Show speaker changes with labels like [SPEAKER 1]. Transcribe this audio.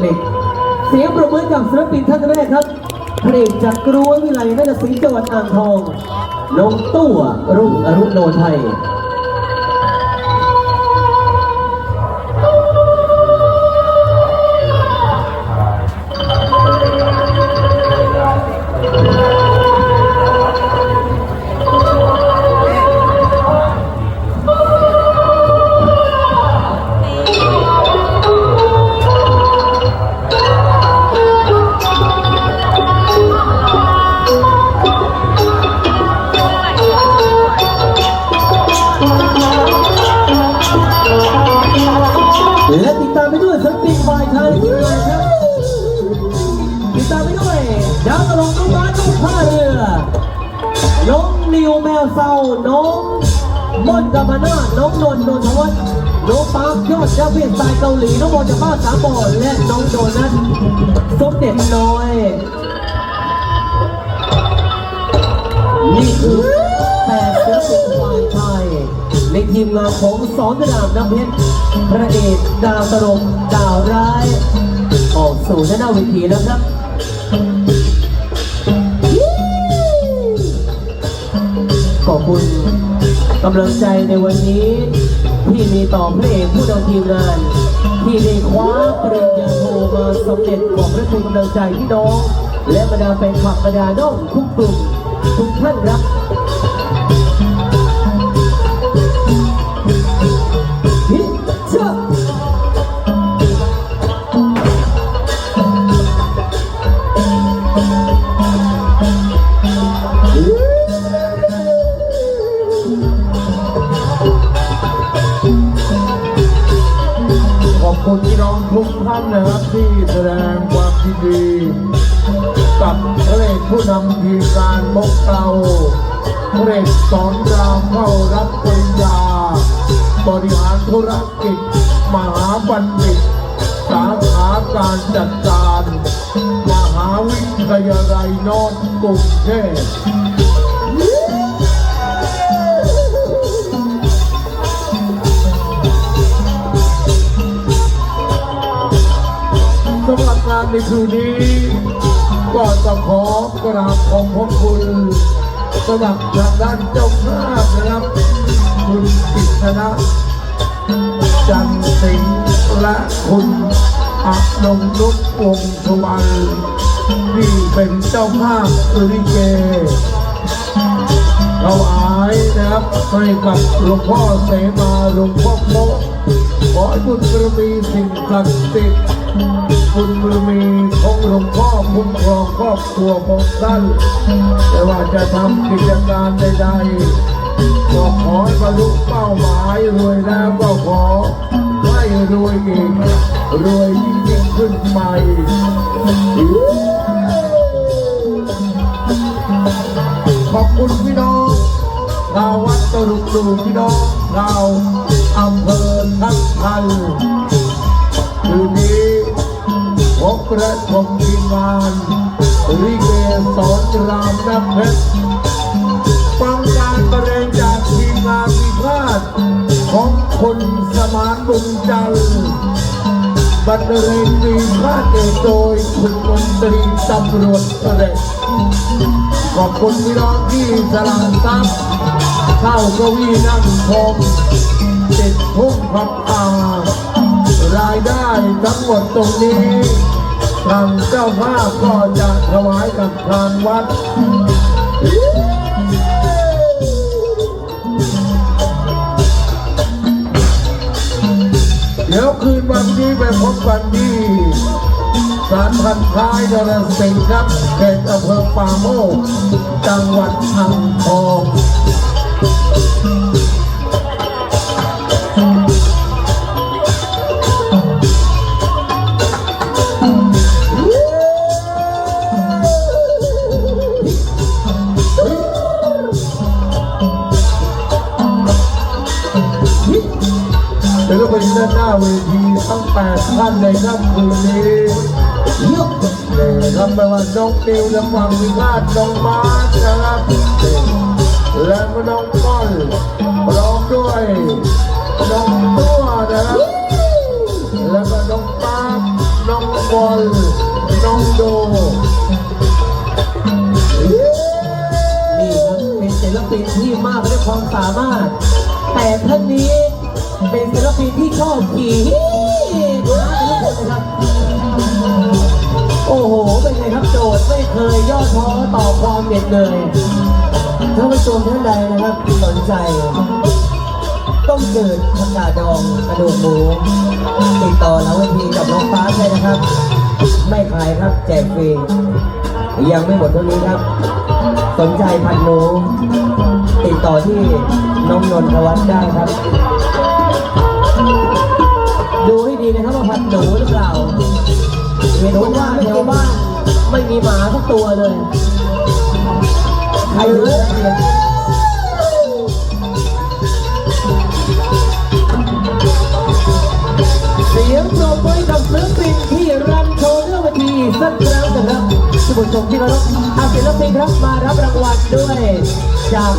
[SPEAKER 1] เด็กเสียงประมือกับศิลปินท่านแรกครับเพลงจากกรุววิไลนาฏศิลป์จังหวัดอ่างทอง น้องตู้รุ่งอรุณโนไทย ดาวตลกน้องบ้านน้องท่าเรือน้องนิวแมวเศร้าน้องมอนกัมมานาน้องนนท์นนทวัฒน์น้องปาร์คยอดยาเพียนสายเกาหลีน้องบอลจากบ้านสามบอลและน้องโดนัทสมเด็จน้อยนี่คือแปดศิลปินฝ่ายไทยในทีมงานของสอนดามน้ำเพชรพระเอกดาวตลกดาวร้าย ออกสู่หน้าเวทีแล้วครับ ขอบคุณกำลังใจในวันนี้ที่มีต่อพระเอกผู้นำทีมงาน ที่ได้คว้าปริญญาโทมาสำเร็จของพระคุณกำลังใจพี่น้อง และบรรดาแฟนคลับบรรดาน้องทุกกลุ่มทุกท่านครับ
[SPEAKER 2] คุณพี่น้องทุกท่านนะครับที่แสดงความยินดีกับพระเอกผู้นำทีมงานบกเราพระเอกสอนรามเข้ารับปริญญา บริหารธุรกิจ มหาบัณฑิต สาขาการจัดการ มหาวิทยาลัยนอร์ทกรุงเทพำหรับงานในคืนนี้ก็จะขอกราบขอบพระคุณสำหรับทางด้านเจ้าภาพนะครับคุณกิษณะจันทร์สิงห์และคุณอักนงนุชวงศ์สุวรรณที่เป็นเจ้าภาพลิเกเราอายนะครับให้กับหลวงพ่อเสมาหลวงพ่อโมขอให้บุญบารมีสิ่งศักดิ์สิทธิ์ บุญบารมีของหลวงพ่อคุ้มครองครอบครัวของท่านไม่ว่าจะทำกิจการใดๆก็ขอให้บรรลุเป้าหมายรวยแล้วก็ขอให้รวยอีกรวยยิ่งขึ้นไปขอบคุณพี่น้องชาวัดตลุกดูพี่น้องชาอำเภอทับทันคืน นี้พบและชมทีมงานลิเกสอนรามน้ำเพชรฟังการบรรเลงจากทีมงานพิพาทของคนสมานบุญจันทร์บรรเลงมีพาทโดยคุณมนตรีตำรวจเสด็จขอบคุณพี่น้องที่สละทรัพย์เข้าเก้าอี้นั่งชมติดพุ่งพับตารายได้ทั้งหมดตรงนี้ ทางเจ้าภาพก็จะถวายกับทางวัดเดี๋ยวคืนวันนี้ไปพบกันที่สารพันท้ายดอนสิงครับเขตอำเภอป่าโมกจังหวัดอ่างทอง เดี๋ยวก็เป็นด้านหน้าเวทีทั้งแปดท่านในค่ำคืนนี้
[SPEAKER 1] ยก
[SPEAKER 2] ทำไปว่าน้องติวและความวิวาทน้องมาร์คนะครับและก็น้องก้อนร้อมด้วยน้องตัวนะครับแล้วก็น้องปาน้องบอลน้องโด
[SPEAKER 1] นี่ครับเป็นศิลปินที่มากด้วยความสามารถ แต่ท่านนี้ ปินที่ชอบขี่โอ้โห เป็นไงครับโจทย์ไม่เคยย่อท้อต่อความเหน็ดเหนื่อยท่านผู้ชมท่านใดนะครับที่สนใจ ต้องเกิดผักกาดดองกระดูกหมูติดต่อแล้วเวทีกับน้องฟ้าใช่นะครับ ไม่ขายครับแจกฟรียังไม่หมดเท่านี้ครับ สนใจพันหนูติดต่อที่น้องนนทวัฒน์ได้ครับ นะครับว่าพันหนูหรือเปล่าเห็นว่าแถวบ้านไม่มีหมาสักตัวเลยใครรู้เสียงปรบมือกับศิลปินที่รำโชว์เรื่องวันทีสักครั้งนะครับท่านผู้ชมที่เคารพอาศิลปินครับมารับรางวัลด้วยจาก